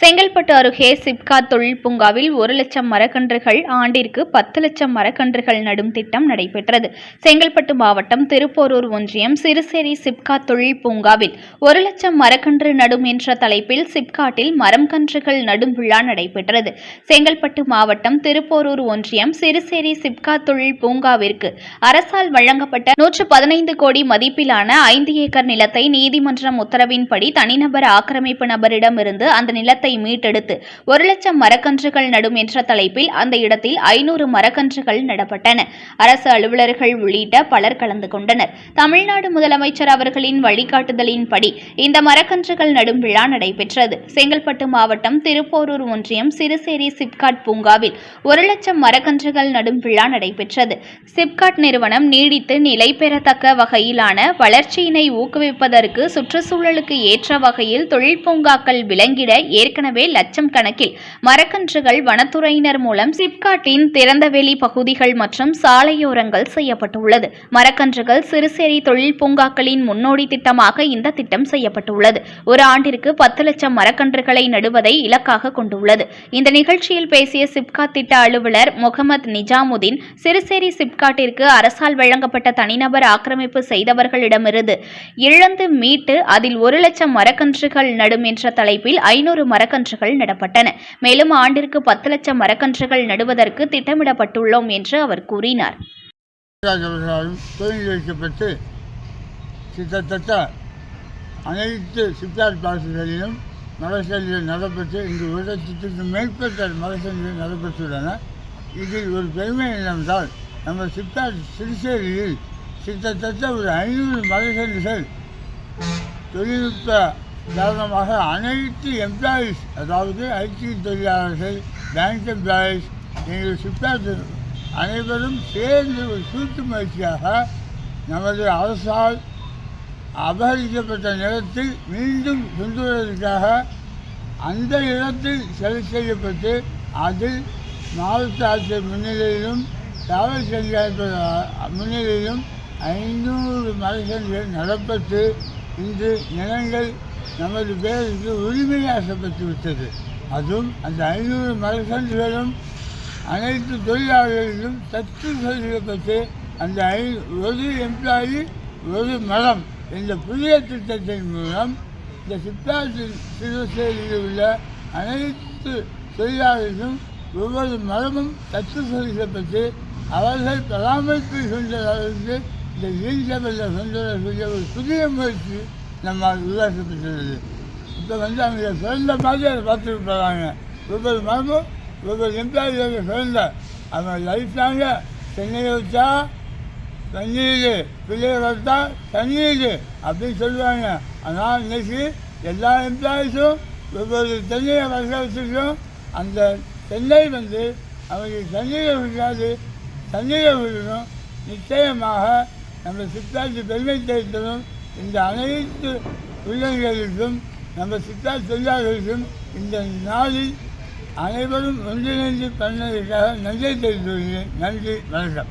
Chengalpattu அருகே சிப்காட் தொழில் பூங்காவில் ஒரு லட்சம் மரக்கன்றுகள் ஆண்டிற்கு பத்து லட்சம் மரக்கன்றுகள் நடும் திட்டம் நடைபெற்றது. செங்கல்பட்டு மாவட்டம் திருப்போரூர் ஒன்றியம் சிறுசேரி சிப்காட் தொழில் பூங்காவில் ஒரு லட்சம் மரக்கன்று நடும் என்ற தலைப்பில் சிப்காட்டில் மரம் கன்றுகள் நடும் விழா நடைபெற்றது. செங்கல்பட்டு மாவட்டம் திருப்போரூர் ஒன்றியம் சிறுசேரி சிப்காட் தொழில் பூங்காவிற்கு அரசால் வழங்கப்பட்ட நூற்று பதினைந்து கோடி மதிப்பிலான ஐந்து ஏக்கர் நிலத்தை நீதிமன்றம் உத்தரவின்படி தனிநபர் ஆக்கிரமிப்பு நபரிடமிருந்து அந்த நிலத்தை மீட்டெடுத்து ஒரு லட்சம் மரக்கன்றுகள் நடும் என்ற தலைப்பில் அந்த இடத்தில் ஐநூறு மரக்கன்றுகள் நடப்பட்டன. அரசு அலுவலர்கள் உள்ளிட்ட பலர் கலந்து கொண்டனர். தமிழ்நாடு முதலமைச்சர் அவர்களின் வழிகாட்டுதலின்படி இந்த மரக்கன்றுகள் நடும் விழா நடைபெற்றது. செங்கல்பட்டு மாவட்டம் திருப்போரூர் ஒன்றியம் சிறுசேரி சிப்காட் பூங்காவில் ஒரு லட்சம் மரக்கன்றுகள் நடும் விழா நடைபெற்றது. சிப்காட் நிறுவனம் நீடித்து நிலை பெறத்தக்க வகையிலான வளர்ச்சியினை ஊக்குவிப்பதற்கு சுற்றுச்சூழலுக்கு ஏற்ற வகையில் தொழில் பூங்காக்கள் விளங்கிட ஏற்கனவே லட்சம் கணக்கில் மரக்கன்றுகள் வனத்துறையினர் மூலம் சிப்காட்டின் திறந்தவெளி பகுதிகள் மற்றும் சாலையோரங்கள் செய்யப்பட்டுள்ளது. மரக்கன்றுகள் சிறுசேரி தொழில் பூங்காக்களின் முன்னோடி திட்டமாக இந்த திட்டம் செய்யப்பட்டுள்ளது. ஒரு ஆண்டிற்கு பத்து லட்சம் மரக்கன்றுகளை நடுவதை இலக்காக கொண்டுள்ளது. இந்த நிகழ்ச்சியில் பேசிய சிப்காட் திட்ட அலுவலர் முகமது நிஜாமுதீன் சிறுசேரி சிப்காட்டிற்கு அரசால் வழங்கப்பட்ட தனிநபர் ஆக்கிரமிப்பு செய்தவர்களிடமிருந்து இழந்து மீட்டு அதில் ஒரு லட்சம் மரக்கன்றுகள் நடும் என்ற தலைப்பில் ஐநூறு மரக்கன்று மரக்கன்றுகள் நடப்பட்டன. மேலும் ஆண்டிற்கு பத்து லட்சம் மரக்கன்றுகள் நடுவதற்கு திட்டமிடப்பட்டுள்ளோம் என்று அவர் கூறினார். கிட்டத்தட்ட அனைத்து சித்தார் பாசுகளிலும் மரசல்கள் நடைபெற்று இங்கு ஒரு லட்சத்துக்கு மேற்பட்ட மரசல்கள் நடைபெற்றுள்ளன. இதில் ஒரு பெருமை என்னவென்றால் நம்ம சித்தார் சிறுசேரியில் கிட்டத்தட்ட ஒரு ஐநூறு மரசல்கள் தொழில்நுட்ப உதாரணமாக அனைத்து எம்ப்ளாயீஸ் அதாவது ஐடி தொழிலாளர்கள் பேங்க் எம்ப்ளாயீஸ் எங்கள் சித்தார் அனைவரும் சேர்ந்து ஒரு கூட்டு முயற்சியாக நமது அரசால் அபகரிக்கப்பட்ட நிலத்தில் மீண்டும் கொண்டு வருவதற்காக அந்த இடத்தில் சரி செய்யப்பட்டு அதில் மாவட்ட ஆட்சியர் முன்னிலையிலும் காவல் கண்காணிப்பு முன்னிலையிலும் ஐநூறு மரசன்கள் நடப்பட்டு இன்று நிலங்கள் நமது பேருக்கு உரிமையாக்கப்பட்டு விட்டது. அதுவும் அந்த ஐநூறு மரக்கன்றுகளும் அனைத்து தொழிலாளர்களிலும் சற்று சொல்லிக்கப்பட்டு அந்த ஐ ஒரு எம்ப்ளாயி ஒரு மரம் என்ற புதிய திட்டத்தின் மூலம் இந்த சித்தார்த்த சிறுசேரியில் உள்ள அனைத்து தொழிலாளர்களும் ஒவ்வொரு மரமும் சற்று சொல்லிக்கப்பட்டு அவர்கள் பராமரிப்பு கொண்ட அளவுக்கு இந்த வீழ்ச்சபல்ல கொண்டு வரக்கூடிய ஒரு புதிய முயற்சி நம்ம உருவாக்கப்பட்டுள்ளது இப்போ வந்து அவங்க சிறந்த மாதிரி அதை பார்த்துட்டு போகிறாங்க ஒவ்வொரு மரமும் ஒவ்வொரு எம்ப்ளாயியோட சிறந்த அவங்க லைஃப் லாங்க சென்னையை வச்சா தண்ணீர் பிள்ளைய வளர்த்தா தண்ணீர் அப்படின்னு சொல்லுவாங்க. ஆனால் இன்னைக்கு எல்லா எம்ப்ளாயிஸும் ஒவ்வொரு தென்னையை வளர்க்க வச்சுருக்கோம் அந்த தென்னை வந்து அவங்களுக்கு தண்ணீரை விடாது தண்ணீரை விடணும். நிச்சயமாக நம்ம சித்தாந்தி பெருமை தேர்தலும் இந்த அனைத்து உள்ளங்களுக்கும் நம்ம சித்தார் தொழிலாளர்களுக்கும் இந்த நாளில் அனைவரும் ஒன்றிணைந்து பண்ணதற்காக நன்றி தெரிவித்துள்ளேன் நன்றி வணக்கம்.